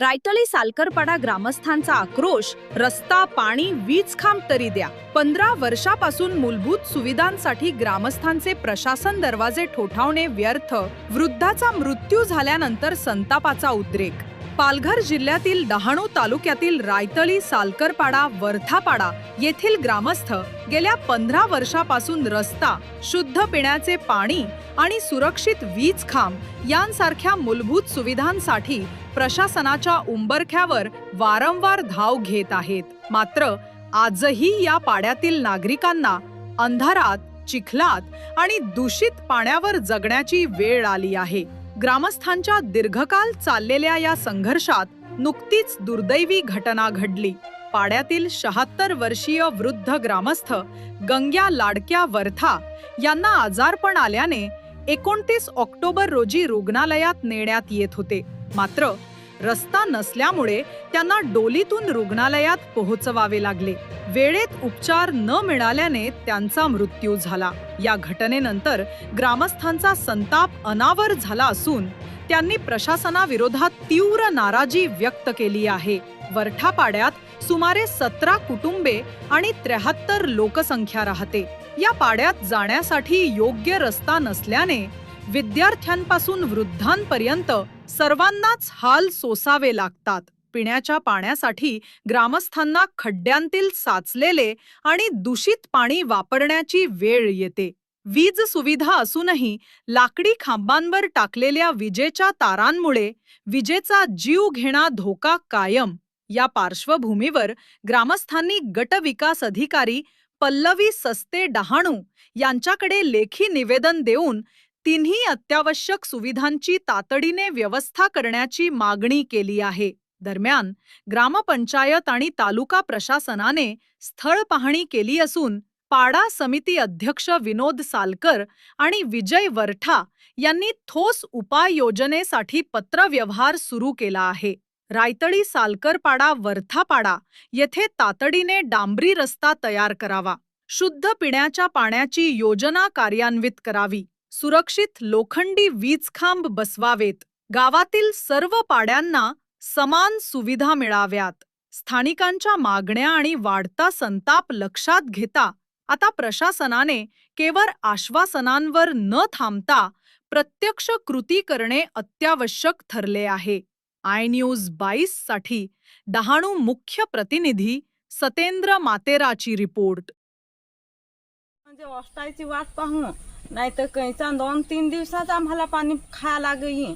Rightly सालकरपाडा ग्रामस्थांचा आक्रोश रस्ता पाणी वीज खांब तरी द्या. पंधरा वर्षापासून मूलभूत सुविधांसाठी ग्रामस्थांचे प्रशासन दरवाजे ठोठावणे व्यर्थ वृद्धाचा मृत्यू झाल्यानंतर संतापाचा उद्रेक. पालघर जिल्ह्यातील डहाणू तालुक्यातील रायतळी सालकरपाडा वर्थापाडा येथील ग्रामस्थ गेल्या पंधरा वर्षापासून रस्ता शुद्ध पिण्याचे पाणी आणि सुरक्षित वीज खांब यांसारख्या मूलभूत सुविधांसाठी प्रशासनाच्या उंबरख्यावर वारंवार धाव घेत आहेत. मात्र आजही या पाड्यातील नागरिकांना अंधारात चिखलात आणि दूषित पाण्यावर जगण्याची वेळ आली आहे. ग्रामस्थांच्या दीर्घकाल चाललेल्या या संघर्षात नुकतीच दुर्दैवी घटना घडली. पाड्यातील शहात्तर वर्षीय वृद्ध ग्रामस्थ गंग्या लाडक्या वर्था यांना आजारपण आल्याने एकोणतीस ऑक्टोबर रोजी रुग्णालयात नेण्यात येत होते. मात्र रस्ता नसल्यामुळे त्यांना डोलीतून रुग्णालयात पोहोचवावे लागले. वेळेत उपचार न मिळाल्याने त्यांचा मृत्यू झाला. या घटनेनंतर ग्रामस्थांचा संताप अनावर झाला असून त्यांनी प्रशासनाविरोधात तीव्र नाराजी व्यक्त केली आहे. वरठापाड्यात सुमारे सतरा कुटुंबे आणि त्र्याहत्तर लोकसंख्या राहते. या पाड्यात जाण्यासाठी योग्य रस्ता नसल्याने विद्यार्थ्यांपासून वृद्धांपर्यंत सर्वांनाच हाल सोसावे लागतात. पिण्याच्या पाण्यासाठी ग्रामस्थांना खड्ड्यांतील साचलेले आणि दूषित पाणी वापरण्याची वेळ येते. वीज सुविधा असूनही लाकडी खांबांवर टाकलेल्या विजेच्या तारांमुळे विजेचा जीव घेणा धोका कायम. या पार्श्वभूमीवर ग्रामस्थांनी गट विकास अधिकारी पल्लवी सस्ते डहाणू यांच्याकडे लेखी निवेदन देऊन तिन्ही अत्यावश्यक सुविधांची तातडीने व्यवस्था करण्याची मागणी केली आहे. दरम्यान ग्रामपंचायत आणि तालुका प्रशासनाने स्थळ पाहणी केली असून पाडा समिती अध्यक्ष विनोद सालकर आणि विजय वरठा यांनी ठोस उपाययोजनेसाठी पत्रव्यवहार सुरू केला आहे. रायतळी सालकरपाडा वर्थापाडा येथे तातडीने डांबरी रस्ता तयार करावा. शुद्ध पिण्याच्या पाण्याची योजना कार्यान्वित करावी. सुरक्षित लोखंडी वीजखांब बसवावेत. गावातील सर्व पाड्यांना समान सुविधा मिळाव्यात. स्थानिकांच्या मागण्या आणि वाढता संताप लक्षात घेता आता प्रशासनाने केवळ आश्वासनांवर न थांबता प्रत्यक्ष कृती करणे अत्यावश्यक ठरले आहे. आय न्यूज बाईससाठी डहाणू मुख्य प्रतिनिधी सतेंद्र मातेराची रिपोर्ट. म्हणजे वाट पाहू नाही तर कैचा दोन तीन दिवसात आम्हाला पाणी खायला लागेल.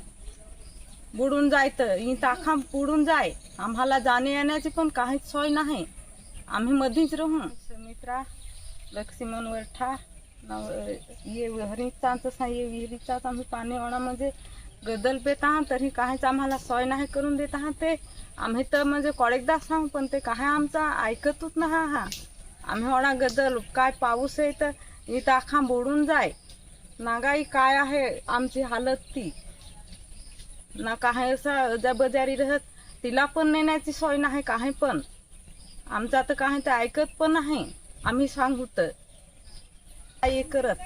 बुडून जायचं ही ताखा बुडून जाय. आम्हाला जाणे येण्याची पण काहीच सोय नाही. आम्ही मध्येच राहू. सुमित्रा लक्ष्मण वरठा नव- ये विहिरीचाच ये विहिरीचाच आम्ही पाणी ओणा म्हणजे गदल पेत आहात तरी काहीच आम्हाला सोय नाही करून देत आहात ते. आम्ही तर म्हणजे कॉलेजदा सांगू पण ते काय आमचा ऐकतच नाही हा आम्ही ओणा गदल काय पाऊस आहे तर इथं आखा बुडून जाय. नागाई काय आहे आमची हालत ती? ना काय असं जबाबदारी राहत तिला पण नेण्याची सोय नाही काही पण. आमचं आता काही ते ऐकत पण नाही. आम्ही सांगू तर. काय करत?